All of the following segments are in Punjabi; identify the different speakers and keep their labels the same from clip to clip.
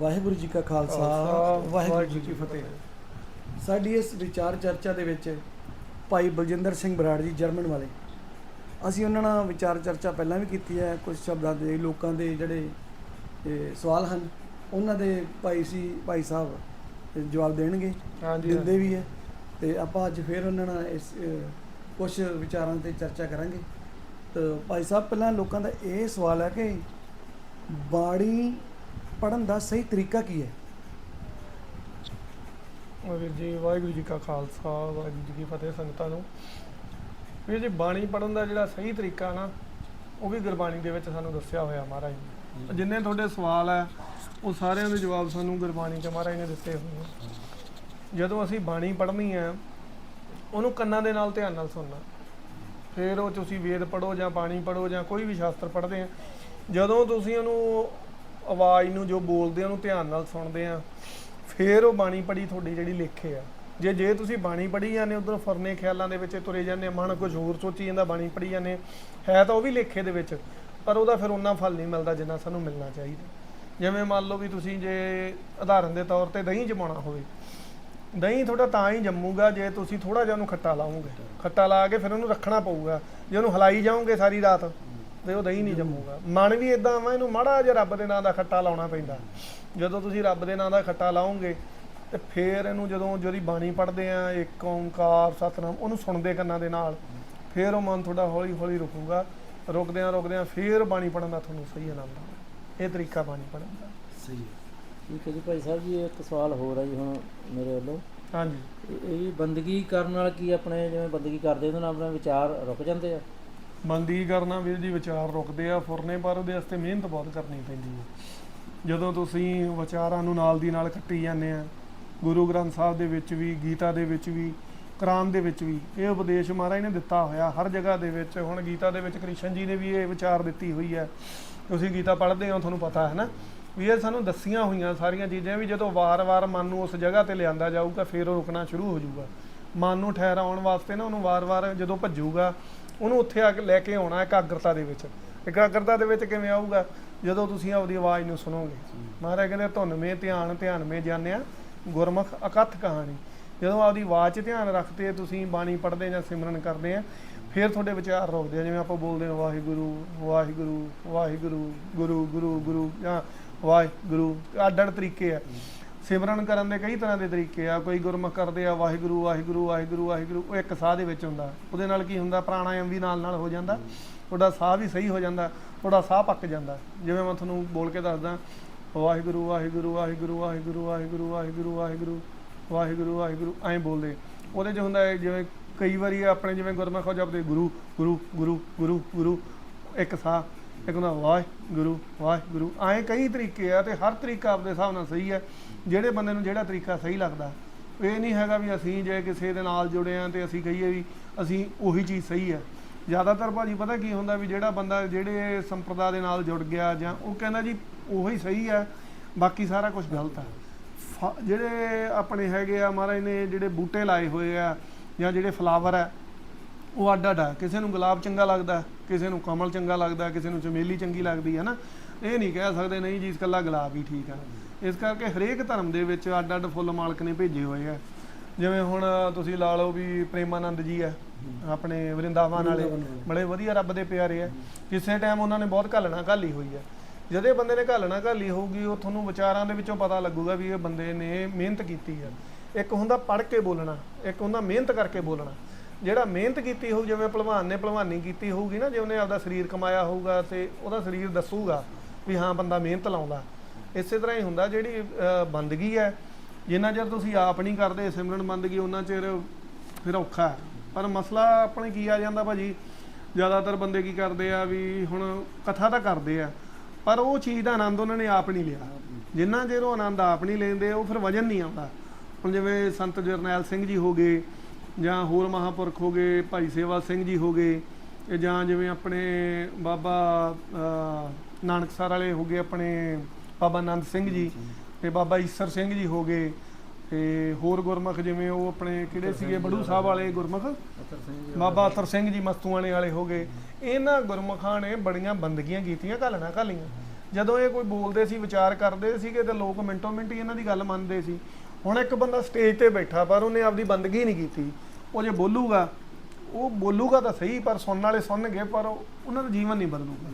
Speaker 1: ਵਾਹਿਗੁਰੂ ਜੀ ਕਾ ਖਾਲਸਾ ਵਾਹਿਗੁਰੂ ਜੀ ਕੀ ਫਤਿਹ। ਸਾਡੀ ਇਸ ਵਿਚਾਰ ਚਰਚਾ ਦੇ ਵਿੱਚ ਭਾਈ ਬਲਜਿੰਦਰ ਸਿੰਘ ਬਰਾੜ ਜੀ ਜਰਮਨ ਵਾਲੇ। ਅਸੀਂ ਉਹਨਾਂ ਨਾਲ ਵਿਚਾਰ ਚਰਚਾ ਪਹਿਲਾਂ ਵੀ ਕੀਤੀ ਹੈ ਕੁਝ ਸ਼ਬਦਾਂ ਦੇ ਲੋਕਾਂ ਦੇ ਜਿਹੜੇ ਸਵਾਲ ਹਨ ਉਹਨਾਂ ਦੇ ਭਾਈ ਸੀ ਭਾਈ ਸਾਹਿਬ ਜਵਾਬ ਦੇਣਗੇ
Speaker 2: ਹਾਂਜੀ
Speaker 1: ਦਿੰਦੇ ਵੀ ਹੈ। ਤੇ ਆਪਾਂ ਅੱਜ ਫੇਰ ਉਹਨਾਂ ਨਾਲ ਇਸ ਕੁਝ ਵਿਚਾਰਾਂ ਤੇ ਚਰਚਾ ਕਰਾਂਗੇ। ਤਾਂ ਭਾਈ ਸਾਹਿਬ ਪਹਿਲਾਂ ਲੋਕਾਂ ਦਾ ਇਹ ਸਵਾਲ ਹੈ ਕਿ ਬਾਣੀ ਪੜਨ ਦਾ ਸਹੀ ਤਰੀਕਾ ਕੀ ਹੈ?
Speaker 2: ਵੀਰ ਜੀ, ਵਾਹਿਗੁਰੂ ਜੀ ਕਾ ਖਾਲਸਾ, ਵਾਹਿਗੁਰੂ ਜੀ ਕੀ ਫਤਿਹ ਸੰਗਤਾਂ ਨੂੰ। ਵੀਰ ਜੀ, ਬਾਣੀ ਪੜਨ ਦਾ ਜਿਹੜਾ ਸਹੀ ਤਰੀਕਾ ਨਾ, ਉਹ ਵੀ ਗੁਰਬਾਣੀ ਦੇ ਵਿੱਚ ਸਾਨੂੰ ਦੱਸਿਆ ਹੋਇਆ ਮਹਾਰਾਜ ਨੇ ਜਿੰਨੇ ਤੁਹਾਡੇ ਸਵਾਲ ਹੈ, ਉਹ ਸਾਰਿਆਂ ਦੇ ਜਵਾਬ ਸਾਨੂੰ ਗੁਰਬਾਣੀ 'ਚ ਮਹਾਰਾਜ ਨੇ ਦਿੱਤੇ ਹੋਏ ਆ ਜਦੋਂ ਅਸੀਂ ਬਾਣੀ ਪੜ੍ਹਨੀ ਹੈ, ਉਹਨੂੰ ਕੰਨਾਂ ਦੇ ਨਾਲ ਧਿਆਨ ਨਾਲ ਸੁਣਨਾ। ਫਿਰ ਉਹ ਤੁਸੀਂ ਵੇਦ ਪੜੋ ਜਾਂ ਬਾਣੀ ਪੜੋ ਜਾਂ ਕੋਈ ਵੀ ਸ਼ਾਸਤਰ ਪੜ੍ਹਦੇ ਆ। ਜਦੋਂ ਤੁਸੀਂ ਉਹਨੂੰ ਆਵਾਜ਼ ਨੂੰ ਜੋ ਬੋਲਦੇ ਆ, ਉਹਨੂੰ ਧਿਆਨ ਨਾਲ ਸੁਣਦੇ ਆ। ਫਿਰ ਉਹ ਬਾਣੀ ਪੜੀ ਤੁਹਾਡੀ ਜਿਹੜੀ ਲੇਖੇ ਆ। ਜੇ ਜੇ ਤੁਸੀਂ ਬਾਣੀ ਪੜੀ ਜਾਂਦੇ ਉਧਰ ਫਰਨੇ ਖਿਆਲਾਂ ਦੇ ਵਿੱਚ ਤੁਰੇ ਜਾਂਦੇ ਮਨ ਕੁਝ ਹੋਰ ਸੋਚੀ ਜਾਂਦਾ, ਬਾਣੀ ਪੜੀ ਜਾਂਦੇ ਹੈ ਤਾਂ ਉਹ ਵੀ ਲੇਖੇ ਦੇ ਵਿੱਚ, ਪਰ ਉਹਦਾ ਫਿਰ ਉਹਨਾਂ ਫਲ ਨਹੀਂ ਮਿਲਦਾ ਜਿੰਨਾ ਸਾਨੂੰ ਮਿਲਣਾ ਚਾਹੀਦਾ। ਜਿਵੇਂ ਮੰਨ ਲਓ ਵੀ ਤੁਸੀਂ ਜੇ ਉਦਾਹਰਨ ਦੇ ਤੌਰ ਤੇ ਦਹੀਂ ਜਮਾਉਣਾ ਹੋਵੇ, ਦਹੀਂ ਤੁਹਾਡਾ ਤਾਂ ਹੀ ਜੰਮੂਗਾ ਜੇ ਤੁਸੀਂ ਥੋੜਾ ਜਿਹਾ ਉਹਨੂੰ ਖੱਟਾ ਲਾਓਗੇ। ਖੱਟਾ ਲਾ ਕੇ ਫਿਰ ਉਹਨੂੰ ਰੱਖਣਾ ਪਊਗਾ। ਜੇ ਉਹਨੂੰ ਹਲਾਈ ਜਾਓਗੇ ਸਾਰੀ ਰਾਤ ਤੇ ਉਹ ਦਹੀਂ ਨਹੀਂ ਜੰਮੂਗਾ। ਮਨ ਵੀ ਇਦਾਂ ਵਾ ਇਹਨੂੰ ਮਾੜਾ ਜਿਹਾ ਰੱਬ ਦੇ ਨਾਂ ਦਾ ਖੱਟਾ ਲਾਉਣਾ ਪੈਂਦਾ। ਜਦੋਂ ਤੁਸੀਂ ਰੱਬ ਦੇ ਨਾਂ ਦਾ ਖੱਟਾ ਲਾਓਗੇ ਤੇ ਫਿਰ ਇਹਨੂੰ ਜਦੋਂ ਜਿਹੜੀ ਬਾਣੀ ਪੜ੍ਹਦੇ ਆ ਇੱਕ ਓੰਕਾਰ ਸਤਨਾਮ ਉਹਨੂੰ ਸੁਣਦੇ ਕੰਨਾਂ ਦੇ ਨਾਲ ਫਿਰ ਉਹ ਮਨ ਤੁਹਾਡਾ ਹੌਲੀ ਹੌਲੀ ਰੁਕੂਗਾ। ਰੁਕਦਿਆਂ ਰੁਕਦਿਆਂ ਫਿਰ ਬਾਣੀ ਪੜਨ ਦਾ ਤੁਹਾਨੂੰ ਸਹੀ ਆਨੰਦ ਆਉਣਾ ਇਹ ਤਰੀਕਾ ਬਾਣੀ ਪੜਨ ਦਾ।
Speaker 1: ਸਹੀ ਹੈ।
Speaker 3: ਠੀਕ ਹੈ ਜੀ ਭਾਈ ਸਾਹਿਬ ਜੀ ਇੱਕ ਸਵਾਲ ਹੋਰ ਹੈ ਜੀ ਹੁਣ ਮੇਰੇ ਵੱਲੋਂ।
Speaker 2: ਹਾਂਜੀ।
Speaker 3: ਇਹ ਇਹ ਵੀ ਬੰਦਗੀ ਕਰਨ ਨਾਲ ਕੀ ਆਪਣੇ ਜਿਵੇਂ ਬੰਦਗੀ ਕਰਦੇ ਉਹਦੇ ਨਾਲ ਆਪਣੇ ਵਿਚਾਰ ਰੁਕ ਜਾਂਦੇ ਆ?
Speaker 2: ਬੰਦੀ ਕਰਨਾ ਵੀਰ ਜੀ ਵਿਚਾਰ ਰੁਕਦੇ ਆ, ਫੁਰਨੇ, ਪਰ ਉਹਦੇ ਵਾਸਤੇ ਮਿਹਨਤ ਬਹੁਤ ਕਰਨੀ ਪੈਂਦੀ ਹੈ ਜਦੋਂ ਤੁਸੀਂ ਵਿਚਾਰਾਂ ਨੂੰ ਨਾਲ ਦੀ ਨਾਲ ਕੱਟੀ ਜਾਂਦੇ ਆ, ਗੁਰੂ ਗ੍ਰੰਥ ਸਾਹਿਬ ਦੇ ਵਿੱਚ ਵੀ, ਗੀਤਾ ਦੇ ਵਿੱਚ ਵੀ, ਕੁਰਾਨ ਦੇ ਵਿੱਚ ਵੀ, ਇਹ ਉਪਦੇਸ਼ ਮਹਾਰਾਜ ਨੇ ਦਿੱਤਾ ਹੋਇਆ। ਹਰ ਜਗ੍ਹਾ ਦੇ ਵਿੱਚ, ਹੁਣ ਗੀਤਾ ਦੇ ਵਿੱਚ ਕ੍ਰਿਸ਼ਨ ਜੀ ਨੇ ਵੀ ਇਹ ਵਿਚਾਰ ਦਿੱਤੀ ਹੋਈ ਹੈ ਤੁਸੀਂ ਗੀਤਾ ਪੜ੍ਹਦੇ ਹੋ, ਤੁਹਾਨੂੰ ਪਤਾ ਹੈ ਨਾ, ਵੀ ਇਹ ਸਾਨੂੰ ਦੱਸੀਆਂ ਹੋਈਆਂ ਸਾਰੀਆਂ ਚੀਜ਼ਾਂ ਵੀ ਜਦੋਂ ਵਾਰ-ਵਾਰ ਮਨ ਨੂੰ ਉਸ ਜਗ੍ਹਾ ਤੇ ਲਿਆਂਦਾ ਜਾਊਗਾ, ਫਿਰ ਉਹ ਰੁਕਣਾ ਸ਼ੁਰੂ ਹੋ ਜਾਊਗਾ। ਮਨ ਨੂੰ ਠਹਿਰਾਉਣ ਵਾਸਤੇ ਨਾ ਉਹਨੂੰ ਵਾਰ-ਵਾਰ ਜਦੋਂ ਭੱਜੂਗਾ ਉਹਨੂੰ ਉੱਥੇ ਆ ਕੇ ਲੈ ਕੇ ਆਉਣਾ ਇਕਾਗਰਤਾ ਦੇ ਵਿੱਚ। ਇਕਾਗਰਤਾ ਦੇ ਵਿੱਚ ਕਿਵੇਂ ਆਊਗਾ? ਜਦੋਂ ਤੁਸੀਂ ਆਪਦੀ ਆਵਾਜ਼ ਨੂੰ ਸੁਣੋਗੇ। ਮਹਾਰਾਜ ਕਹਿੰਦੇ, ਧੁਨ ਮੇ ਧਿਆਨ ਧਿਆਨ ਮੇ ਜਾਣਿਆ, ਗੁਰਮੁਖ ਅਕਥ ਕਹਾਣੀ। ਜਦੋਂ ਆਪਦੀ ਆਵਾਜ਼ 'ਚ ਧਿਆਨ ਰੱਖਦੇ ਤੁਸੀਂ ਬਾਣੀ ਪੜ੍ਹਦੇ ਜਾਂ ਸਿਮਰਨ ਕਰਦੇ ਆ, ਫਿਰ ਤੁਹਾਡੇ ਵਿਚਾਰ ਰੋਕਦੇ ਆ। ਜਿਵੇਂ ਆਪਾਂ ਬੋਲਦੇ ਹਾਂ ਵਾਹਿਗੁਰੂ ਵਾਹਿਗੁਰੂ ਵਾਹਿਗੁਰੂ, ਗੁਰੂ ਗੁਰੂ ਗੁਰੂ, ਜਾਂ ਵਾਹਿਗੁਰੂ ਅੱਡ ਅੱਡ ਤਰੀਕੇ ਆ। ਸਿਮਰਨ ਕਰਨ ਦੇ ਕਈ ਤਰ੍ਹਾਂ ਦੇ ਤਰੀਕੇ ਆ ਕੋਈ ਗੁਰਮੁਖ ਕਰਦੇ ਆ ਵਾਹਿਗੁਰੂ ਵਾਹਿਗੁਰੂ ਵਾਹਿਗੁਰੂ ਵਾਹਿਗੁਰੂ ਉਹ ਇੱਕ ਸਾਹ ਦੇ ਵਿੱਚ ਹੁੰਦਾ ਉਹਦੇ ਨਾਲ ਕੀ ਹੁੰਦਾ ਪ੍ਰਾਣਾਯਾਮ ਵੀ ਨਾਲ ਨਾਲ ਹੋ ਜਾਂਦਾ ਤੁਹਾਡਾ ਸਾਹ ਵੀ ਸਹੀ ਹੋ ਜਾਂਦਾ ਤੁਹਾਡਾ ਸਾਹ ਪੱਕ ਜਾਂਦਾ ਜਿਵੇਂ ਮੈਂ ਤੁਹਾਨੂੰ ਬੋਲ ਕੇ ਦੱਸਦਾ ਵਾਹਿਗੁਰੂ ਵਾਹਿਗੁਰੂ ਵਾਹਿਗੁਰੂ ਵਾਹਿਗੁਰੂ ਵਾਹਿਗੁਰੂ ਵਾਹਿਗੁਰੂ ਵਾਹਿਗੁਰੂ ਵਾਹਿਗੁਰੂ ਵਾਹਿਗੁਰੂ ਐਂ ਬੋਲਦੇ ਉਹਦੇ 'ਚ ਹੁੰਦਾ ਹੈ ਜਿਵੇਂ ਕਈ ਵਾਰੀ ਆਪਣੇ ਜਿਵੇਂ ਗੁਰਮੁਖ ਹੋ ਜਪਦੇ ਗੁਰੂ ਗੁਰੂ ਗੁਰੂ ਗੁਰੂ ਗੁਰੂ ਇੱਕ ਸਾਹ ਇੱਕ ਹੁੰਦਾ ਵਾਹਿਗੁਰੂ ਵਾਹਿਗੁਰੂ। ਐਂ ਕਈ ਤਰੀਕੇ ਆ ਤੇ ਹਰ ਤਰੀਕਾ ਆਪਦੇ ਹਿਸਾਬ ਨਾਲ ਸਹੀ ਹੈ। ਜਿਹੜੇ ਬੰਦੇ ਨੂੰ ਜਿਹੜਾ ਤਰੀਕਾ ਸਹੀ ਲੱਗਦਾ। ਇਹ ਨਹੀਂ ਹੈਗਾ ਵੀ ਅਸੀਂ ਜੇ ਕਿਸੇ ਦੇ ਨਾਲ ਜੁੜੇ ਆ ਤੇ ਅਸੀਂ ਕਹੀਏ ਵੀ ਅਸੀਂ ਉਹੀ ਚੀਜ਼ ਸਹੀ ਹੈ। ਜ਼ਿਆਦਾਤਰ ਭਾਜੀ ਪਤਾ ਕੀ ਹੁੰਦਾ ਵੀ ਜਿਹੜਾ ਬੰਦਾ ਜਿਹੜੇ ਸੰਪਰਦਾ ਦੇ ਨਾਲ ਜੁੜ ਗਿਆ ਜਾਂ ਉਹ ਕਹਿੰਦਾ ਜੀ ਉਹੀ ਸਹੀ ਹੈ, ਬਾਕੀ ਸਾਰਾ ਕੁਝ ਗਲਤ ਹੈ। ਫ- ਜਿਹੜੇ ਆਪਣੇ ਹੈਗੇ ਆ ਮਹਾਰਾਜ ਨੇ ਜਿਹੜੇ ਬੂਟੇ ਲਾਏ ਹੋਏ ਆ ਜਾਂ ਜਿਹੜੇ ਫਲਾਵਰ ਆ ਉਹ ਅੱਡ ਅੱਡ ਆ। ਕਿਸੇ ਨੂੰ ਗੁਲਾਬ ਚੰਗਾ ਲੱਗਦਾ ਕਿਸੇ ਨੂੰ ਕਮਲ ਚੰਗਾ ਲੱਗਦਾ, ਕਿਸੇ ਨੂੰ ਚਮੇਲੀ ਚੰਗੀ ਲੱਗਦੀ ਹੈ ਨਾ, ਇਹ ਨਹੀਂ ਕਹਿ ਸਕਦੇ, ਨਹੀਂ ਜੀ ਇਕੱਲਾ ਗੁਲਾਬ ਹੀ ਠੀਕ ਆ। ਇਸ ਕਰਕੇ ਹਰੇਕ ਧਰਮ ਦੇ ਵਿੱਚ ਅੱਡ ਅੱਡ ਫੁੱਲ ਮਾਲਕ ਨੇ ਭੇਜੇ ਹੋਏ ਆ। ਜਿਵੇਂ ਹੁਣ ਤੁਸੀਂ ਲਾ ਲਓ ਵੀ ਪ੍ਰੇਮਾਨੰਦ ਜੀ ਆ, ਆਪਣੇ ਵਰਿੰਦਾਵਨ ਵਾਲੇ, ਬੜੇ ਵਧੀਆ ਰੱਬ ਦੇ ਪਿਆਰੇ ਆ। ਕਿਸੇ ਟਾਈਮ ਉਹਨਾਂ ਨੇ ਬਹੁਤ ਘਾਲਣਾ ਘਾਲੀ ਹੋਈ ਆ। ਜਦੇ ਬੰਦੇ ਨੇ ਘਾਲਣਾ ਘਾਲੀ ਹੋਊਗੀ, ਉਹ ਤੁਹਾਨੂੰ ਵਿਚਾਰਾਂ ਦੇ ਵਿੱਚੋਂ ਪਤਾ ਲੱਗੂਗਾ ਵੀ ਇਹ ਬੰਦੇ ਨੇ ਮਿਹਨਤ ਕੀਤੀ ਆ। ਇੱਕ ਹੁੰਦਾ ਪੜ੍ਹ ਕੇ ਬੋਲਣਾ, ਇੱਕ ਹੁੰਦਾ ਮਿਹਨਤ ਕਰਕੇ ਬੋਲਣਾ। ਜਿਹੜਾ ਮਿਹਨਤ ਕੀਤੀ ਹੋਊ, ਜਿਵੇਂ ਭਲਵਾਨ ਨੇ ਭਲਵਾਨੀ ਕੀਤੀ ਹੋਊਗੀ ਨਾ, ਜੇ ਉਹਨੇ ਆਪਦਾ ਸਰੀਰ ਕਮਾਇਆ ਹੋਊਗਾ ਤੇ ਉਹਦਾ ਸਰੀਰ ਦੱਸੂਗਾ ਵੀ ਹਾਂ, ਬੰਦਾ ਮਿਹਨਤ ਲਾਉਂਦਾ। ਇਸੇ ਤਰ੍ਹਾਂ ਹੀ ਹੁੰਦਾ ਜਿਹੜੀ ਬੰਦਗੀ ਹੈ, ਜਿੰਨਾ ਚਿਰ ਤੁਸੀਂ ਆਪ ਨਹੀਂ ਕਰਦੇ, ਸਿਮਰਨ ਬੰਦਗੀ ਉਹਨਾਂ ਚਿਰ ਫਿਰ ਔਖਾ ਹੈ। ਪਰ ਮਸਲਾ ਆਪਣੇ ਕੀ ਆ ਜਾਂਦਾ ਭਾਜੀ? ਜ਼ਿਆਦਾਤਰ ਬੰਦੇ ਕੀ ਕਰਦੇ ਆ ਵੀ ਹੁਣ ਕਥਾ ਤਾਂ ਕਰਦੇ ਆ, ਪਰ ਉਹ ਚੀਜ਼ ਦਾ ਆਨੰਦ ਉਹਨਾਂ ਨੇ ਆਪ ਨਹੀਂ ਲਿਆ। ਜਿੰਨਾ ਚਿਰ ਉਹ ਆਨੰਦ ਆਪ ਨਹੀਂ ਲੈਂਦੇ, ਉਹ ਫਿਰ ਵਜਨ ਨਹੀਂ ਆਉਂਦਾ। ਹੁਣ ਜਿਵੇਂ ਸੰਤ ਜਰਨੈਲ ਸਿੰਘ ਜੀ ਹੋ ਗਏ ਜਾਂ ਹੋਰ ਮਹਾਪੁਰਖ ਹੋ ਗਏ ਭਾਈ ਸੇਵਾ ਸਿੰਘ ਜੀ ਹੋ ਗਏ ਇਹ ਜਾਂ ਜਿਵੇਂ ਆਪਣੇ ਬਾਬਾ ਨਾਨਕਸਰ ਵਾਲੇ ਹੋ ਗਏ ਆਪਣੇ ਬਾਬਾ ਆਨੰਦ ਸਿੰਘ ਜੀ ਤੇ ਬਾਬਾ ਈਸਰ ਸਿੰਘ ਜੀ ਹੋ ਗਏ ਤੇ ਹੋਰ ਗੁਰਮੁਖ ਜਿਵੇਂ ਉਹ ਆਪਣੇ ਕਿਹੜੇ ਸੀਗੇ ਬੜੂ ਸਾਹਿਬ ਵਾਲੇ ਗੁਰਮੁਖ?
Speaker 3: ਅਤਰ ਸਿੰਘ ਜੀ
Speaker 2: ਬਾਬਾ ਅਤਰ ਸਿੰਘ ਜੀ ਮਸਤੂਆਣੇ ਵਾਲੇ ਹੋ ਗਏ। ਇਹਨਾਂ ਗੁਰਮੁਖਾਂ ਨੇ ਬੜੀਆਂ ਬੰਦਗੀਆਂ ਕੀਤੀਆਂ ਘਾਲਣਾ ਘਾਲੀਆਂ। ਜਦੋਂ ਇਹ ਕੋਈ ਬੋਲਦੇ ਸੀ ਵਿਚਾਰ ਕਰਦੇ ਸੀਗੇ ਤੇ ਲੋਕ ਮਿੰਟੋ ਮਿੰਟ ਹੀ ਇਹਨਾਂ ਦੀ ਗੱਲ ਮੰਨਦੇ ਸੀ। ਹੁਣ ਇੱਕ ਬੰਦਾ ਸਟੇਜ ਤੇ ਬੈਠਾ ਪਰ ਉਹਨੇ ਆਪਦੀ ਬੰਦਗੀ ਨਹੀਂ ਕੀਤੀ। ਉਹ ਜੇ ਬੋਲੂਗਾ ਉਹ ਬੋਲੂਗਾ ਤਾਂ ਸਹੀ ਪਰ ਸੁਣਨ ਵਾਲੇ ਸੁਣਨਗੇ ਪਰ ਉਹ- ਉਹਨਾਂ ਦਾ ਜੀਵਨ ਨਹੀਂ ਬਦਲੂਗਾ।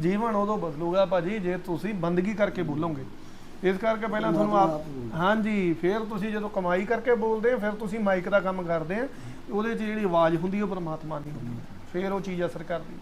Speaker 2: ਜੀਵਨ ਉਦੋਂ ਬਦਲੂਗਾ ਭਾਜੀ ਜੇ ਤੁਸੀਂ ਬੰਦਗੀ ਕਰਕੇ ਬੋਲੋਗੇ। ਇਸ ਕਰਕੇ ਪਹਿਲਾਂ ਤੁਹਾਨੂੰ ਆਪ ਹਾਂਜੀ ਫਿਰ ਤੁਸੀਂ ਜਦੋਂ ਕਮਾਈ ਕਰਕੇ ਬੋਲਦੇ ਆ ਫਿਰ ਤੁਸੀਂ ਮਾਈਕ ਦਾ ਕੰਮ ਕਰਦੇ ਆ ਉਹਦੇ 'ਚ ਜਿਹੜੀ ਆਵਾਜ਼ ਹੁੰਦੀ ਉਹ ਪਰਮਾਤਮਾ ਦੀ ਹੁੰਦੀ ਫਿਰ ਉਹ ਚੀਜ਼ ਅਸਰ ਕਰਦੀ।